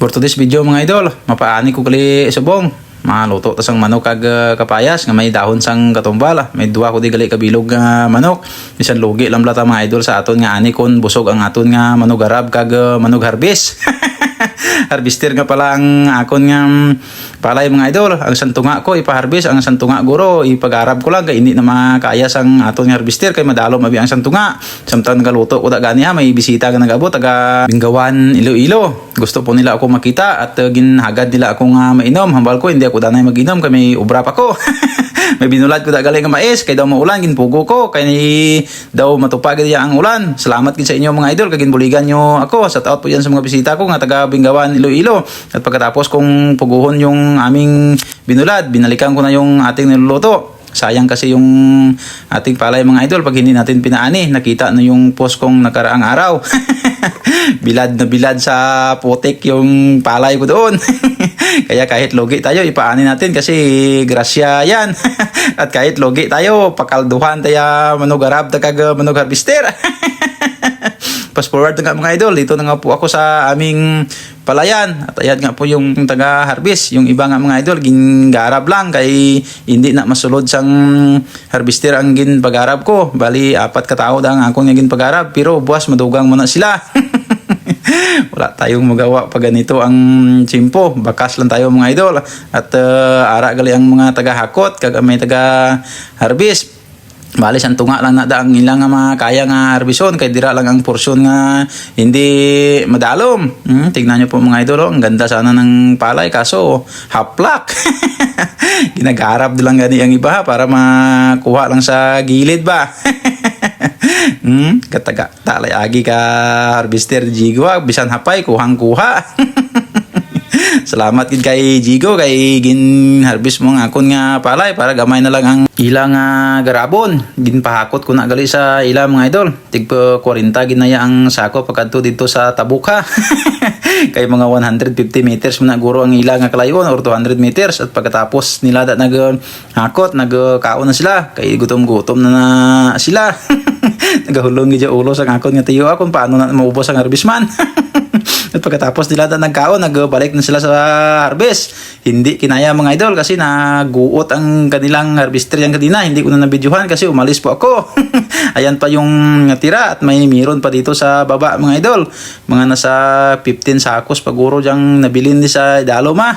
For today's video mga idol, mapaani ko kali subong. Maluto tas ang manok kag uh, kapayas nga may dahon sang katumbala. May duwa ko di gali kabilog nga manok. Bisan lugi lang blata mga idol sa aton nga ani kon busog ang aton nga manok arab kag uh, manok harvest. harvester nga pala ang akon nga mm, palay mga idol. Ang santunga ko ipa-harvest, ang santunga guro ipag-arab ko lang kay hindi na makaya sang aton nga harvester kay madalo mabi ang santunga. Samtang nagaluto ko da gani ha, may bisita nga nagabot taga Bingawan Iloilo. Gusto po nila ako makita at uh, ginhagad nila ako nga mainom. Hambal ko hindi ako danay mag-inom kay may ubra pa ko. may binulad ko da galing nga mais kay daw maulan ginpugo ko kay ni daw matupag diya ang ulan. Salamat gid sa inyo mga idol kay ginbuligan nyo ako. Shout out po yan sa mga bisita ko nga taga Bingawan Iloilo. At pagkatapos kong puguhon yung aming binulad, binalikan ko na yung ating niluluto. Sayang kasi yung ating palay mga idol pag hindi natin pinaani. Nakita na yung post kong nakaraang araw. bilad na bilad sa putik yung palay ko doon. Kaya kahit logi tayo, ipaani natin kasi grasya yan. At kahit logi tayo, pakalduhan tayo manog arab takag manog harvester. Fast forward na nga mga idol, dito na nga po ako sa aming palayan. At ayan nga po yung taga-harvest. Yung iba nga mga idol, gingarab lang kay hindi na masulod sang harvester ang ginpag-arab ko. Bali, apat katao ang akong naging pag-arab. Pero buwas, madugang mo na sila. Wala tayong magawa pag ganito ang chimpo. Bakas lang tayo mga idol. At uh, ara gali ang mga taga-hakot, kag may taga-harvest. Bali ang tunga lang na ang ilang nga kaya nga harbison kay dira lang ang porsyon nga hindi madalom. Hmm, tignan niyo po mga idol, oh, ang ganda sana ng palay kaso haplak. Ginagarap lang gani ang iba para makuha lang sa gilid ba. hmm, kataga talay agi ka harvester Jigo, ah. bisan hapay kuhang kuha. Salamat gid kay Jigo kay gin harvest mo nga akon nga palay para gamay na lang ang ilang nga garabon. Gin pahakot ko na gali sa ila mga idol. Tig pa 40 ginaya ang sako pagkadto dito sa Tabuka. kay mga 150 meters mo na guro ang ila nga kalayon or 200 meters at pagkatapos nila nag hakot nagkaon na sila kay gutom-gutom na, na sila. Nagahulong gid ulo sa akon nga tiyo akon paano na maubos ang harvest man. At pagkatapos nila na nagkaon, nagbalik na sila sa harvest. Hindi kinaya mga idol kasi naguot ang kanilang harvester yung kanina. Hindi ko na nabidyohan kasi umalis po ako. Ayan pa yung tira at may meron pa dito sa baba mga idol. Mga nasa 15 sakos paguro diyang nabilin ni sa Daloma.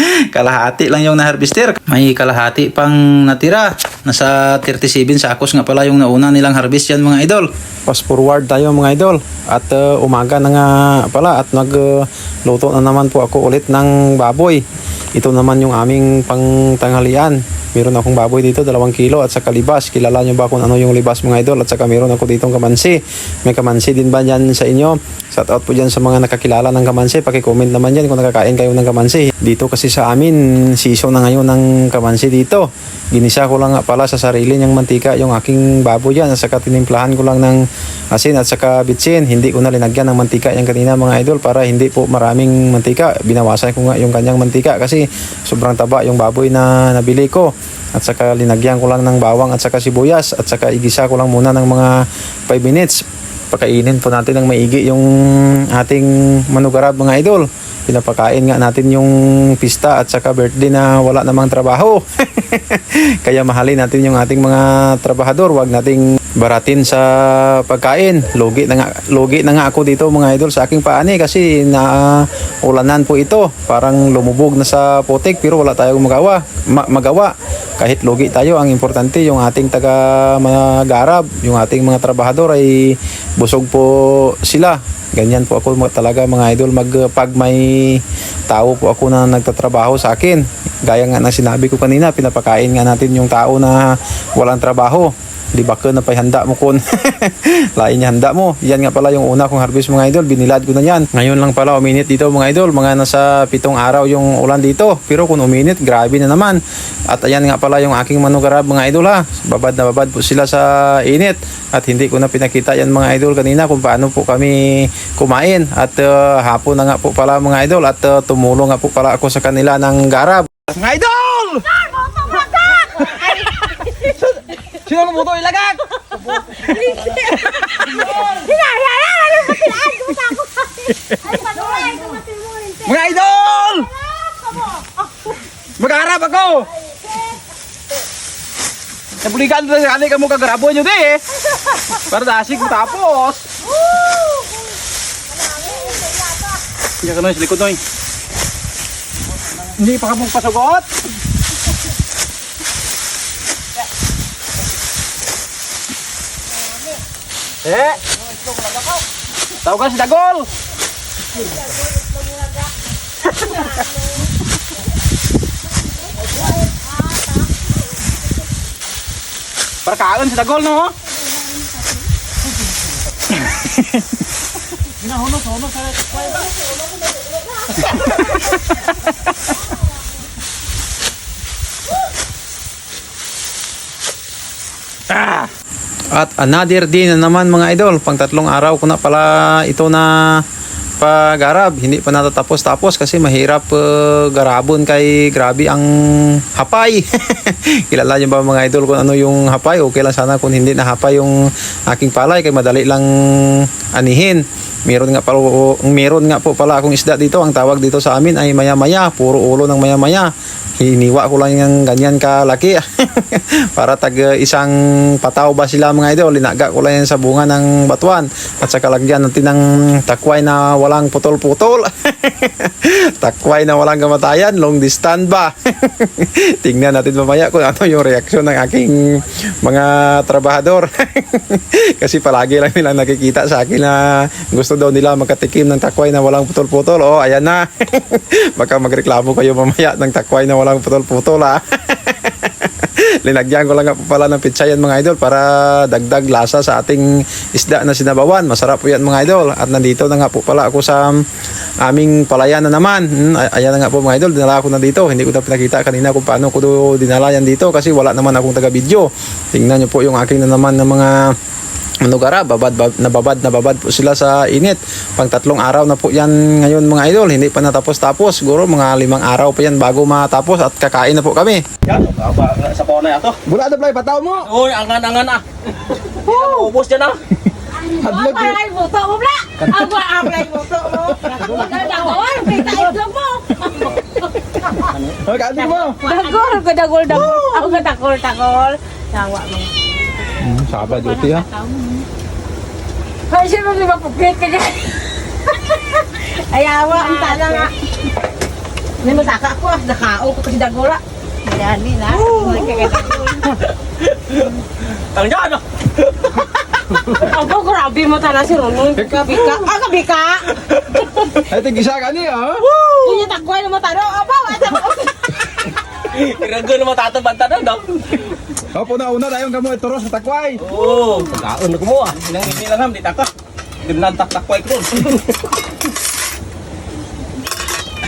kalahati lang yung na-harvester. May kalahati pang natira. Nasa 37 sakos nga pala yung nauna nilang harvest yan mga idol. Fast forward tayo mga idol. At uh, umaga na nga pala at nagluto na naman po ako ulit ng baboy. Ito naman yung aming pangtanghalian. Meron akong baboy dito, dalawang kilo at saka libas. Kilala nyo ba kung ano yung libas mga idol? At saka meron ako ditong kamansi. May kamansi din ba dyan sa inyo? Shout out po dyan sa mga nakakilala ng kamansi. Pakicomment naman dyan kung nakakain kayo ng kamansi. Dito kasi sa amin, season na ngayon ng kamansi dito. Ginisa ko lang pala sa sarili niyang mantika yung aking baboy yan. At saka tinimplahan ko lang ng asin at saka bitsin. Hindi ko na linagyan ng mantika yung kanina mga idol para hindi po maraming mantika. Binawasan ko nga yung kanyang mantika kasi sobrang taba yung baboy na nabili ko. At saka linagyan ko lang ng bawang at saka sibuyas at saka igisa ko lang muna ng mga 5 minutes. Pakainin po natin ng maigi yung ating manugarab mga idol. Pinapakain nga natin yung pista at saka birthday na wala namang trabaho. Kaya mahalin natin yung ating mga trabahador. Huwag nating baratin sa pagkain. Logi na nga, logi na nga ako dito mga idol sa aking paani kasi na ulanan po ito. Parang lumubog na sa putik pero wala tayong magawa. Ma- magawa. Kahit logi tayo, ang importante yung ating taga magarab, yung ating mga trabahador ay busog po sila. Ganyan po ako talaga mga idol mag pag may tao po ako na nagtatrabaho sa akin. Gaya nga ng sinabi ko kanina, pinapakain nga natin yung tao na walang trabaho. Di ba na handa mo kun? Lain handa mo. Yan nga pala yung una kong harvest mga idol. Binilad ko na yan. Ngayon lang pala uminit dito mga idol. Mga nasa pitong araw yung ulan dito. Pero kung uminit, grabe na naman. At ayan nga pala yung aking manugarab mga idol ha. Babad na babad po sila sa init. At hindi ko na pinakita yan mga idol kanina kung paano po kami kumain. At uh, hapon na nga po pala mga idol. At uh, tumulong nga po pala ako sa kanila ng garab. Mga idol! Sino ang buto ilagag? Hinayaya! Ano ba tilaan? Gumawa ko. Ay, panuway! Gumatin mo! Mga idol! Mag-aarap ako! Nabulikan na sa ka mo kagarabo nyo di eh. Para dasig mo tapos. Hindi ka na sa likod Noy. Hindi pa ka mong pasugot. Eh. Tawagan si Dagol. Para kaon si Dagol no. Ah. At another day na naman mga idol, pang tatlong araw ko na pala ito na pag-arab. Hindi pa natatapos-tapos kasi mahirap uh, garabon kay grabe ang hapay. Kilala niyo ba mga idol kung ano yung hapay? Okay lang sana kung hindi na hapay yung aking palay kay madali lang anihin. Meron nga, pala, meron nga po pala akong isda dito. Ang tawag dito sa amin ay maya-maya. Puro ulo ng maya-maya. Hiniwa ko lang yung ganyan kalaki. Para tag uh, isang pataw ba sila mga idol. Linaga ko lang yan sa bunga ng batuan. At saka lagyan natin ng takway na walang putol-putol. takway na walang kamatayan. Long distance ba? Tingnan natin mamaya kung ano yung reaksyon ng aking mga trabahador. Kasi palagi lang nilang nakikita sa akin na gusto daw nila magkatikim ng takway na walang putol-putol. Oh, ayan na. Baka magreklamo kayo mamaya ng takway na walang putol-putol ha. Linagyan ko lang po pala ng pitsayan mga idol para dagdag lasa sa ating isda na sinabawan. Masarap po yan mga idol. At nandito na nga po pala ako sa aming palayan na naman. Hmm, ay- ayan na nga po mga idol. Dinala ko na dito. Hindi ko na pinakita kanina kung paano ko dinala yan dito kasi wala naman akong taga-video. Tingnan nyo po yung aking na naman ng mga Manugara, babad, bab, nababad, nababad po sila sa init. Pang tatlong araw na po yan ngayon mga idol. Hindi pa natapos-tapos. Siguro mga limang araw pa yan bago matapos at kakain na po kami. Yan, sa kona ato. Bula na play, pataw mo! Uy, angan-angan ah. Ubos dyan ah. Hadlog Apa ay buto mo bla? Apa ay buto mo? Dagol, kita ito mo. Magkaanin mo! Dagol, ko dagol dagol. Ako ka dagol dagol. Sawa mo. Hmm, Saba duty ha. Ay, sino di ba pupit ka dyan? Ay, awa, ang tala nga. May masaka ko, ah. nakao ko kasi dagol ah. Yan, nila. Ang dyan ah. Ako, grabe mo tala si Ronong. Kabika. Ah, kabika! Ay, tigisa ka niya ha. Hindi niya takway na mataro. Aba, wata mo. Irago na matatabanta na daw. Opo na una tayong gamo ituro sa takway. Oo, pagkaon na ko mo ah. Ilang hindi lang ham, di taka. Gandang tak-takway ko.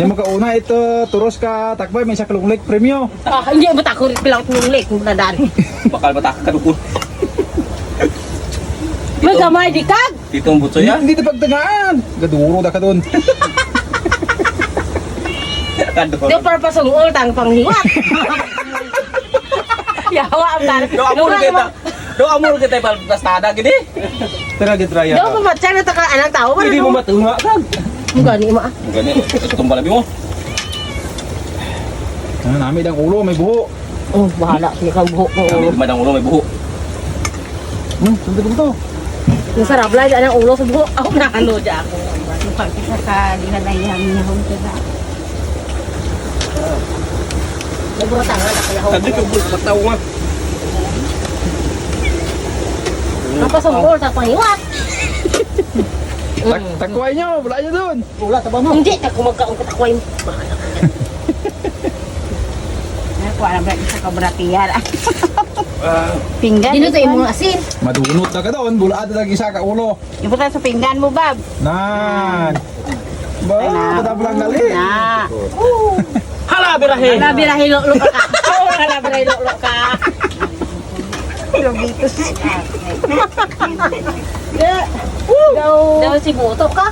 Yung makauna ito turos ka takway may sa kalunglik premyo. Ah, hindi mo takot pilang nunglik. Nadali. Bakal mataka ka dukun. May gamay di kag. Dito ang butso yan. Hindi na pagtagaan. Gaduro da ka doon. Para pasong utang panghiwat. Yawa ang tala. Do amor kita. Do amor kita pal pastada gini. Tara gitraya. Daw pamatsa na taka anang tao ba? Hindi mo matunga kan. Gani ma. Gani, palabi mo. Ano nami dang ulo may buho. Oh, bahala si kang buhok mo. Kami madang ulo may buho. Hmm, sunod ko to. Yung sarap lang ang ulo sa buhok. Ako nakano dyan ako. Pagkita sa dinadayan niya kung kaya. Nagbuhatang na kaya ako. Tadi ko bulo mataw utang panghiwat. Tak takway nyo, wala nyo doon. Wala ta ba mo? Hindi, ako magkaong katakway mo. Ako alam ba sa kabratiyan. Ah, Pinggan. Dino tayo mga asin. Madunot na ka doon, bulad na isa ka ulo. Ibutan sa pinggan mo, Bab. Nan. Ba, Ay, na. padablang gali. Na. hala birahe. Hala, birahin lo ka. Oo, hala, birahin lo ka. Lobitos. Daw. Daw si Buto ka.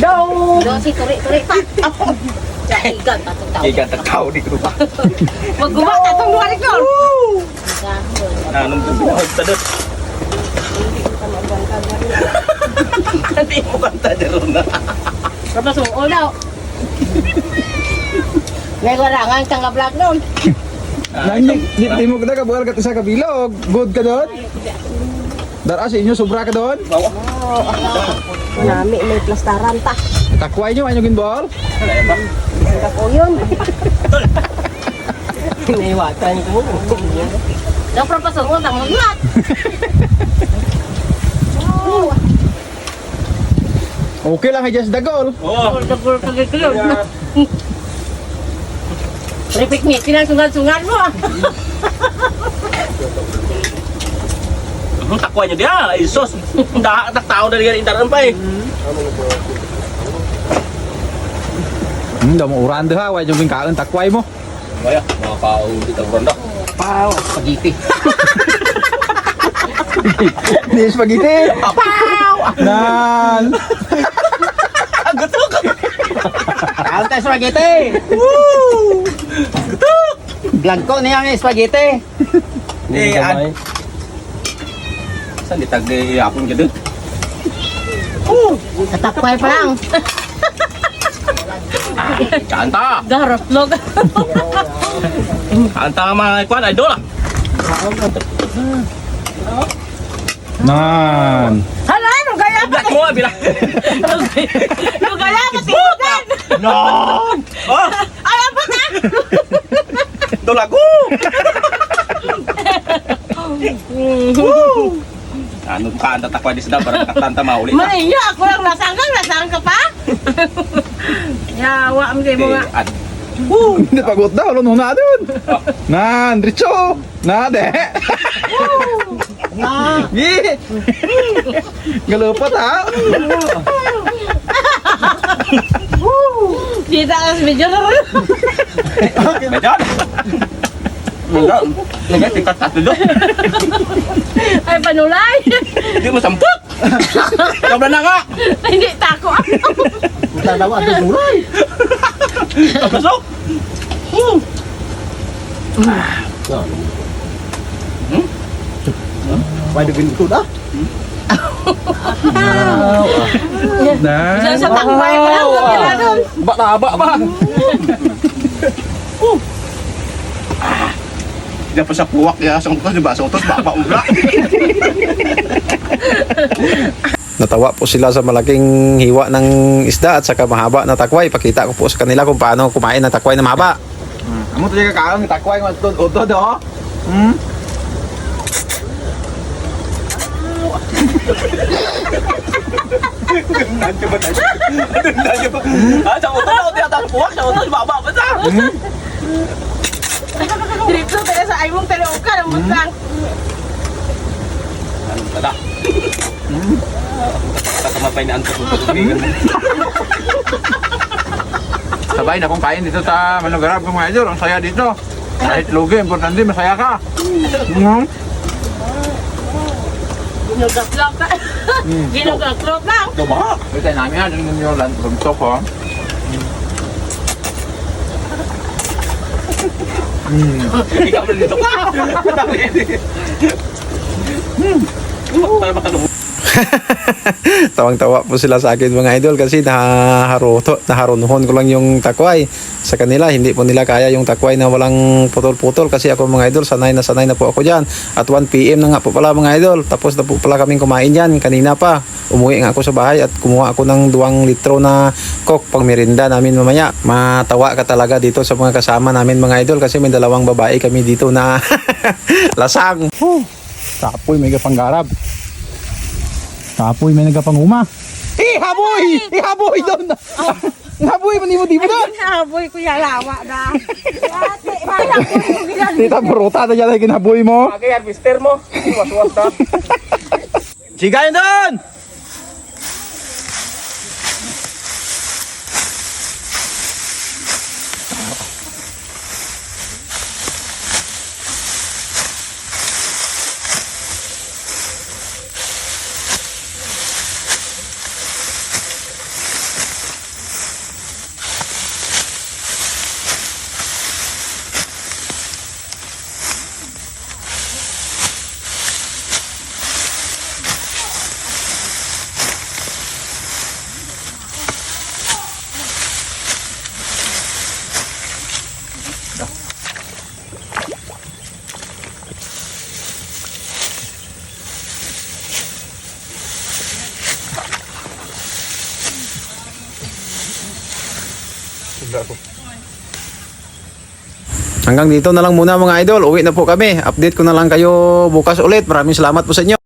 Daw. Daw si Turi-Turi pa. Igan, tatong tao. Ikan takaw di ko pa. Magguba, tatong luwari ko. Anong gusto ko tadot. Hindi mo kanta di ron na. Tapos oo daw. May warangan kang vlog noon. Nang di, di, di mo kada kabugal ka sa kabilog. Good ka doon? Dara sa inyo, sobra ka doon? Nami may plastaran ta. Takway nyo, ano ginbol? Ganda po yun. Naiwatan ko. Daw propasok mo, tamo mat. Okay lang, I just the goal. Oo. Dagol kagigilon. Ripik ni, kinang-sungan-sungan mo ah. Ang takwa niya dia, isos. Dah tak tahu dari intaran pa eh. Hmm, daw mo uran ha, wala yung bingkaan, takway mo. Kaya, mga pao dito ronda. Pao, spaghetti. Di spaghetti. Nan. Alta spaghetti! Woo! Vlog ko niya ang spaghetti. Eh, an. Saan ditag di apon ka dun? Katakway pa lang. Kanta! Darot log. Kanta ka mga kwan, idol ah. Nan. Hala, ano gaya Black mo ah, bila. Ano gaya ka tinugan? No! Oh, Ka? dolago! Ano ka anta takwa di sida para katanta mauli na. Maninya, ako lang nasanggang, nasang ka pa? Yawa, ang mo nga. Eh, ad- Hindi pagot daw, lo na doon. Nan, Richo. Nade. Gi. Galupat ha. Kita ka sa video na rin. Medyan! Medyan! Medyan, tingkat tatlo doon. Ay, panulay. Hindi mo sampot! Sobra na nga! Hindi, tako. Tanawa ang tutuloy. Pasok! Pwede ginto na. Nan. Sa sa takway pa lang, kami na doon. Ba na ba ba? Diyan pa sa puwak ya, sa utos, di ba? Sa utos, baba ula. Natawa po sila sa malaking hiwa ng isda at saka mahaba na takway. Pakita ko po sa kanila kung paano kumain ng takway na mahaba. Amo to yung kakaon ng takway mas doon uto do. Hmm? Nandiyo ba na? Nandiyo ba? Ah, sa utos, sa utos, sa puwak, sa utos, baba ba sa? Dito tayo sa aymong talioka ng musang. Ano tada? Tatamapay na anto. Sabay na kung kain dito sa Malugarab mga idol. Ang saya dito. Kahit lugi, importante masaya ka. Hmm? Ginugaklok ka. Ginugaklok lang. Diba? Ito namin ha, dun yung land from top ha. Ikaw na dito pa! Para makadumi. Tawang-tawa po sila sa akin mga idol kasi naharuto, naharunuhon ko lang yung takway sa kanila. Hindi po nila kaya yung takway na walang putol-putol kasi ako mga idol, sanay na sanay na po ako dyan. At 1pm na nga po pala mga idol. Tapos na po pala kaming kumain dyan kanina pa. Umuwi nga ako sa bahay at kumuha ako ng 2 litro na coke pang merinda namin mamaya. Matawa ka talaga dito sa mga kasama namin mga idol kasi may dalawang babae kami dito na lasang. Tapoy, may kapanggarab. Tapoy, may nagapanguma. Eh, haboy! Eh, haboy doon! Haboy, mani mo, di mo doon! Aboy ko yung lawa na. Tita, buruta na dyan ay kinaboy mo. Pagay harvester mo. Was-was na. Sigayin doon! Hanggang dito na lang muna mga idol. Uwi na po kami. Update ko na lang kayo bukas ulit. Maraming salamat po sa inyo.